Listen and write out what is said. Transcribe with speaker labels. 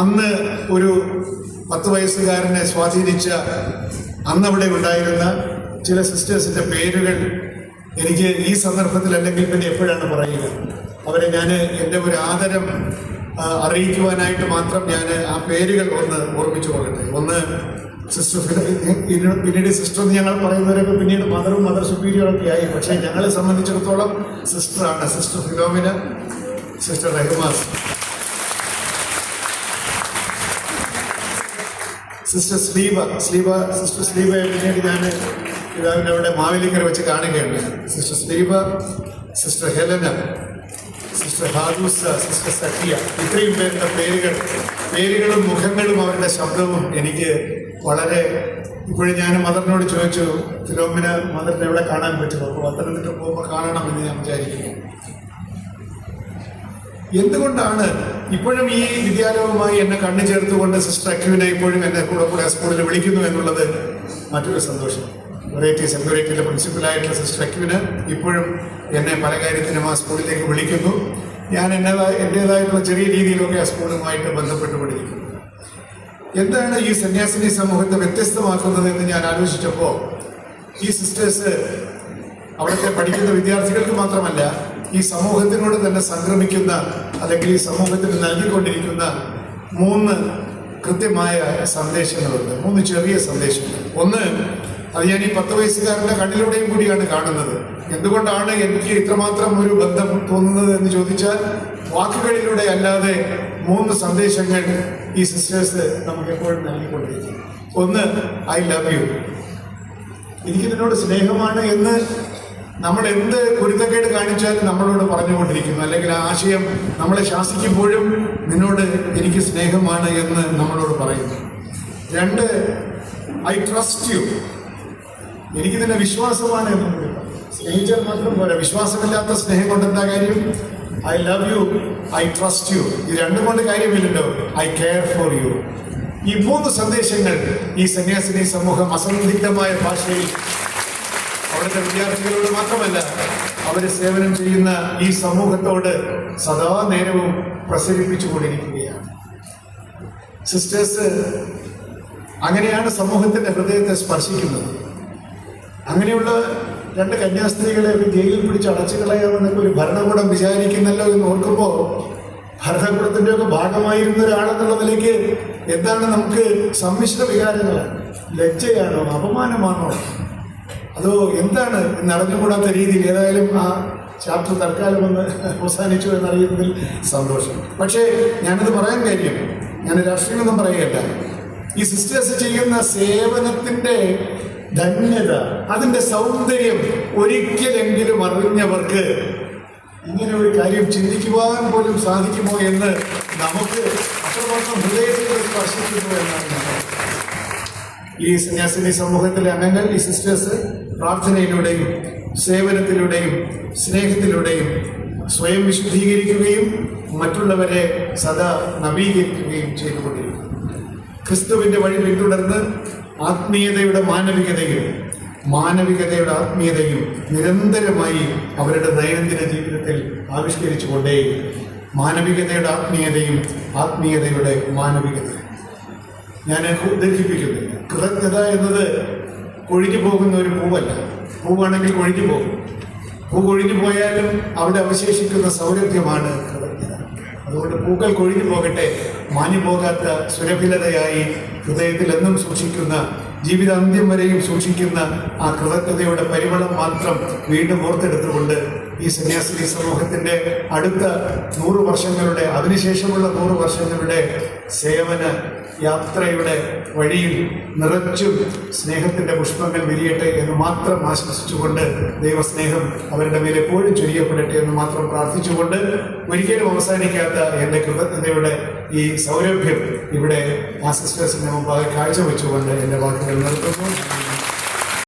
Speaker 1: അന്ന് ഒരു പത്ത് വയസ്സുകാരനെ സ്വാധീനിച്ച അന്നവിടെ ഉണ്ടായിരുന്ന ചില സിസ്റ്റേഴ്സിന്റെ പേരുകൾ എനിക്ക് ഈ സന്ദർഭത്തിൽ അല്ലെങ്കിൽ പിന്നെ എപ്പോഴാണ് പറയുക. അവരെ ഞാൻ എന്റെ ഒരു ആദരം അറിയിക്കുവാനായിട്ട് മാത്രം ഞാൻ ആ പേരുകൾ ഒന്ന് ഓർമ്മിച്ചു കൊള്ളട്ടെ. ഒന്ന് സിസ്റ്റർ പിന്നീട് സിസ്റ്റർ എന്ന് ഞങ്ങൾ പറയുന്നവരൊക്കെ പിന്നീട് മദറും മദർ സുപ്പീരിയറൊക്കെ ആയി. പക്ഷേ ഞങ്ങളെ സംബന്ധിച്ചിടത്തോളം സിസ്റ്ററാണ് sister Philomena sister റഹ്മാസ്. Sister Sleeba Sleeba sister സ്ലീബയെ പിന്നീട് ഞാൻ പിതാവിന്റെ അവിടെ മാവേലിക്കര വെച്ച് കാണുകയാണ് sister Sleeba sister Helena sister ഹാദൂസ sister Sakhiya ഇത്രയും പേരുടെ പേരുകൾ പേരുകളും മുഖങ്ങളും അവരുടെ ശബ്ദവും എനിക്ക് വളരെ ഇപ്പോഴും ഞാൻ മദറിനോട് ചോദിച്ചു തിരുവമ്മിന് മദറിനെ എവിടെ കാണാൻ പറ്റുമോ അപ്പോൾ പത്തനംതിട്ട പോകുമ്പോൾ കാണണമെന്ന് ഞാൻ വിചാരിക്കുന്നു. എന്തുകൊണ്ടാണ് ഇപ്പോഴും ഈ വിദ്യാലയവുമായി എന്നെ കണ്ണു ചേർത്തുകൊണ്ട് സിസ്റ്റർ അക്യുവിനെ ഇപ്പോഴും എന്നെ കൂടെ കൂടെ സ്കൂളിൽ വിളിക്കുന്നു എന്നുള്ളത് മറ്റൊരു സന്തോഷം. വെറൈറ്റി സെക്യൂരിറ്റിയിലെ പ്രിൻസിപ്പലായിട്ടുള്ള സിസ്റ്റർ അക്യുവിന് ഇപ്പോഴും എന്നെ പല കാര്യത്തിനും ആ സ്കൂളിലേക്ക് വിളിക്കുന്നു. ഞാൻ എന്നതായ എന്റേതായിട്ടുള്ള ചെറിയ രീതിയിലൊക്കെ ആ സ്കൂളുമായിട്ട് ബന്ധപ്പെട്ട് പഠിക്കുന്നു എന്താണ് ഈ സന്യാസിനി സമൂഹത്തെ വ്യത്യസ്തമാക്കുന്നത് എന്ന് ഞാൻ ആലോചിച്ചപ്പോൾ ഈ സിസ്റ്റേഴ്സ് അവിടുത്തെ പഠിക്കുന്ന വിദ്യാർത്ഥികൾക്ക് മാത്രമല്ല ഈ സമൂഹത്തിനോട് തന്നെ സംക്രമിക്കുന്ന അല്ലെങ്കിൽ ഈ സമൂഹത്തിന് നൽകിക്കൊണ്ടിരിക്കുന്ന മൂന്ന് കൃത്യമായ സന്ദേശങ്ങളുണ്ട്. മൂന്ന് ചെറിയ സന്ദേശങ്ങൾ. ഒന്ന് അത് ഞാൻ ഈ പത്ത് വയസ്സുകാരന്റെ കണ്ണിലൂടെയും കൂടിയാണ് കാണുന്നത്. എന്തുകൊണ്ടാണ് എനിക്ക് ഇത്രമാത്രം ഒരു ബന്ധം തോന്നുന്നത് എന്ന് ചോദിച്ചാൽ വാക്കുകളിലൂടെ അല്ലാതെ മൂന്ന് സന്ദേശങ്ങൾ ഈ സിസ്റ്റേഴ്സ് നമുക്ക് എപ്പോഴും നൽകിക്കൊണ്ടിരിക്കും. ഒന്ന് ഐ ലവ് യു എനിക്ക് നിന്നോട് സ്നേഹമാണ് എന്ന് നമ്മൾ എന്ത് കുരുത്തക്കേട് കാണിച്ചാലും നമ്മളോട് പറഞ്ഞുകൊണ്ടിരിക്കുന്നു. അല്ലെങ്കിൽ ആശയം നമ്മളെ ശാസിക്കുമ്പോഴും നിന്നോട് എനിക്ക് സ്നേഹമാണ് എന്ന് നമ്മളോട് പറയുന്നു. രണ്ട് ഐ ട്രസ്റ്റ് യു എനിക്ക് നിന്നെ വിശ്വാസമാണ് എന്ന്. സ്നേഹിച്ചാൽ മാത്രം പോരാ. വിശ്വാസമില്ലാത്ത സ്നേഹം കൊണ്ട് എന്താ കാര്യം? I love you I trust you ഇത് രണ്ടും കൊണ്ട് കാര്യമില്ലല്ലോ. ഐ കെയർ ഫോർ യു ഈ മൂന്ന് സന്ദേശങ്ങൾ ഈ സന്യാസിനി സമൂഹം അസന്ധിഗ്ധമായ ഭാഷയിൽ അവിടുത്തെ വിദ്യാർത്ഥികളോട് മാത്രമല്ല അവർ സേവനം ചെയ്യുന്ന ഈ സമൂഹത്തോട് സദാ നേരവും പ്രസരിപ്പിച്ചുകൊണ്ടിരിക്കുകയാണ്. സിസ്റ്റേഴ്സ് അങ്ങനെയാണ് സമൂഹത്തിന്റെ ഹൃദയത്തെ സ്പർശിക്കുന്നത്. അങ്ങനെയുള്ള രണ്ട് കന്യാസ്ത്രീകളെ ഒരു ജയിലിൽ പിടിച്ച് അടച്ചു കളയാമെന്നൊക്കെ ഒരു ഭരണകൂടം വിചാരിക്കുന്നല്ലോ എന്ന് ഓർക്കുമ്പോൾ ഭരണകൂടത്തിന്റെ ഒക്കെ ഭാഗമായിരുന്ന ഒരാളെന്നുള്ള നിലയ്ക്ക് എന്താണ് നമുക്ക് സമ്മിശ്ര വികാരങ്ങൾ ലജ്ജയാണോ? അപമാനമാണോ? അതോ എന്താണ് നടന്നുകൂടാത്ത രീതിയിൽ ഏതായാലും ആ ചാപ്റ്റർ തൽക്കാലം ഒന്ന് അവസാനിച്ചു എന്നറിയുന്നതിൽ സന്തോഷം പക്ഷേ ഞാനത് പറയാൻ കാര്യം ഞാൻ രാഷ്ട്രീയമൊന്നും പറയുകയല്ല ഈ സിസ്റ്റേഴ്സ് ചെയ്യുന്ന സേവനത്തിന്റെ ധന്യത അതിന്റെ സൗന്ദര്യം ഒരിക്കലെങ്കിലും അറിഞ്ഞവർക്ക് ഇങ്ങനെ ഒരു കാര്യം ചിന്തിക്കുവാൻ പോലും സാധിക്കുമോ എന്ന് നമുക്ക് അത്രമാത്രം ഹൃദയത്തിൽ സ്പർശിക്കുന്നു എന്നാണ് ഞാൻ. ഈ സന്യാസിനി സമൂഹത്തിലെ അംഗങ്ങൾ ഈ സിസ്റ്റേഴ്സ് പ്രാർത്ഥനയിലൂടെയും സേവനത്തിലൂടെയും സ്നേഹത്തിലൂടെയും സ്വയം വിശുദ്ധീകരിക്കുകയും മറ്റുള്ളവരെ സദാ നവീകരിക്കുകയും ചെയ്തുകൊണ്ടിരിക്കുന്നു. ക്രിസ്തുവിന്റെ വഴി പിന്തുടർന്ന് ആത്മീയതയുടെ മാനവികതയും മാനവികതയുടെ ആത്മീയതയും നിരന്തരമായി അവരുടെ ദൈനംദിന ജീവിതത്തിൽ ആവിഷ്കരിച്ചുകൊണ്ടേ മാനവികതയുടെ ആത്മീയതയും ആത്മീയതയുടെ മാനവികതയും. ഞാൻ ദീർഘിപ്പിക്കുന്നില്ല കൃതജ്ഞത എന്നത് കൊഴിഞ്ഞു പോകുന്ന ഒരു പൂവല്ല. പൂവാണെങ്കിൽ കൊഴിഞ്ഞു പോകും. പൂ കൊഴിഞ്ഞു പോയാലും അവിടെ അവശേഷിക്കുന്ന സൗരഭ്യമാണ് കൃതജ്ഞത. അതുകൊണ്ട് പൂക്കൾ കൊഴിഞ്ഞു പോകട്ടെ. മാഞ്ഞു പോകാത്ത സുരഭിലതയായി ഹൃദയത്തിൽ എന്നും സൂക്ഷിക്കുന്ന ജീവിതാന്ത്യം വരെയും സൂക്ഷിക്കുന്ന ആ കൃതജ്ഞതയുടെ പരിമളം മാത്രം വീണ്ടും ഓർത്തെടുത്തുകൊണ്ട് ഈ സന്യാസിനി സമൂഹത്തിന്റെ അടുത്ത നൂറ് വർഷങ്ങളുടെ അതിനുശേഷമുള്ള നൂറ് വർഷങ്ങളുടെ സേവന യാത്രയുടെ വഴിയിൽ നിറച്ചും സ്നേഹത്തിന്റെ പുഷ്പങ്ങൾ വിരിയട്ടെ എന്ന് മാത്രം ആശംസിച്ചുകൊണ്ട് ദൈവസ്നേഹം അവരുടെ മേൽ എപ്പോഴും ചൊരിയപ്പെടട്ടെ എന്ന് മാത്രം പ്രാർത്ഥിച്ചുകൊണ്ട് ഒരിക്കലും അവസാനിക്കാത്ത എന്റെ കൃതജ്ഞതയുടെ ഈ സൗരഭ്യം ഇവിടെ ആ സിസ്റ്റേഴ്സിന്റെ മുമ്പാകെ കാഴ്ചവെച്ചുകൊണ്ട് എന്റെ വാക്കുകൾ Fernando.